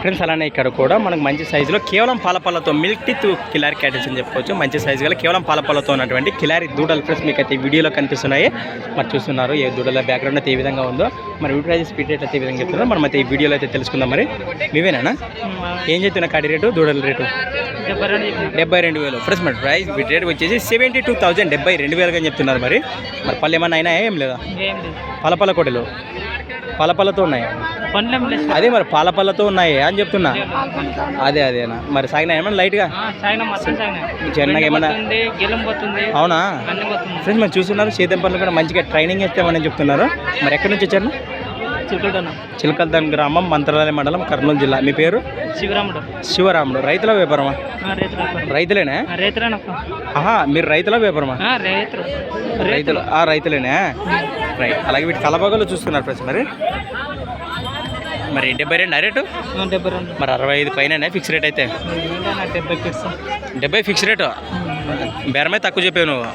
Friends అలానే ఇక్కడ కూడా మనకు మంచి సైజులో కేవలం పాలపల్లతో మిల్క్ టీత్ కిలారి క్యాటిల్స్ అని చెప్పుకోవచ్చు మంచి సైజు గల కేవలం పాలపల్లతో ఉన్నటువంటి కిలారి దూడలు ఫ్రెండ్స్ మీకు అయితే ఈ వీడియోలో కనిపిస్తున్నాయి. మరి చూస్తున్నారు ఏ దూడల బ్యాక్గ్రౌండ్ అయితే ఏ విధంగా ఉందో. మరి ప్రైజెస్ స్పీడ్ రేట్ అయితే ఏ విధంగా చెప్తున్నారు. మనం అయితే ఈ వీడియోలో అయితే తెలుసుకుందాం మరి. మీవేనా ఏం చెప్తున్నా కాడి రేటు దూడల రేటు? డెబ్బై రెండు వేలు. ఫ్రెండ్స్ మరి ప్రైస్ రేట్ వచ్చేసి సెవెంటీ టూ థౌసండ్ డెబ్బై రెండు వేలుగా చెప్తున్నారు మరి. మరి పళ్ళు ఏమన్నా అయినా ఏం లేదా? పలపల కోటలు పలపలతో ఉన్నాయా? అదే మరి పాలపల్లతో ఉన్నాయి అని చెప్తున్నా. అదే అదేనా మరి సాగినా ఏమన్నా లైట్గా? చిన్నగా ఏమన్నా అవునా? ఫ్రెండ్స్ మనం చూస్తున్నారు సేద్యం పనులు కూడా మంచిగా ట్రైనింగ్ ఇస్తామని చెప్తున్నారు. మరి ఎక్కడి నుంచి వచ్చారు? చిలకల్తాన్. గ్రామం మంత్రాలయ మండలం కర్నూలు జిల్లా. మీ పేరు? శివరాముడు. శివరాముడు. రైతుల వ్యాపారమా? రైతులు రైతులేనా? ఆహా మీరు రైతుల వ్యాపారమా? రైతులు. రైతులేనా? రైట్. అలాగే వీటి కలబగలు చూస్తున్నారు ఫ్రెండ్స్ మరి. మరి డెబ్బై రెండు రేటు? డెబ్బై రెండు. మరి అరవై ఐదు పైన ఫిక్స్ రేట్ అయితే? డెబ్బై కిట్స్ డెబ్బై ఫిక్స్ రేటు? బేరమే తక్కువ చెప్పావు నువ్వు.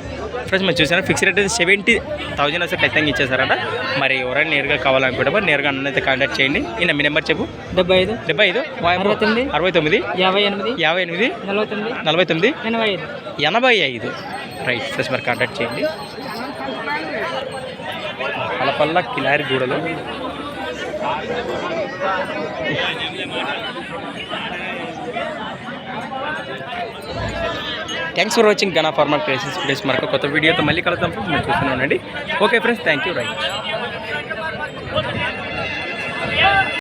ఫ్రెండ్స్ మరి చూసాను ఫిక్స్ రేట్ అయితే సెవెంటీ థౌజండ్ అయితే ఖచ్చితంగా ఇచ్చేసారట మరి ఎవరైనా నేరుగా కావాలనుకుంటే మరి నేరుగా అన్న అయితే కాంటాక్ట్ చేయండి. ఈయన మీ నెంబర్ చెప్పు. డెబ్బై ఐదు. డెబ్బై ఐదు? అరవై తొమ్మిది. అరవై తొమ్మిది? యాభై ఎనిమిది. యాభై ఎనిమిది? నలభై తొమ్మిది. నలభై తొమ్మిది? ఎనభై ఐదు. ఎనభై ఐదు. రైట్ ఫ్రెండ్స్ మరి కాంటాక్ట్ చేయండి. పల్లపల్ల కిలారి గూడలు థ్యాంక్స్ ఫర్ వాచింగ్ గనా ఫార్మర్ క్రియేషన్స్ ప్లేస్ మరొక కొత్త వీడియోతో మళ్ళీ కలుద్దాం ఫ్రెండ్స్. మీరు చూస్తూనే ఉండండి. Okay friends thank you right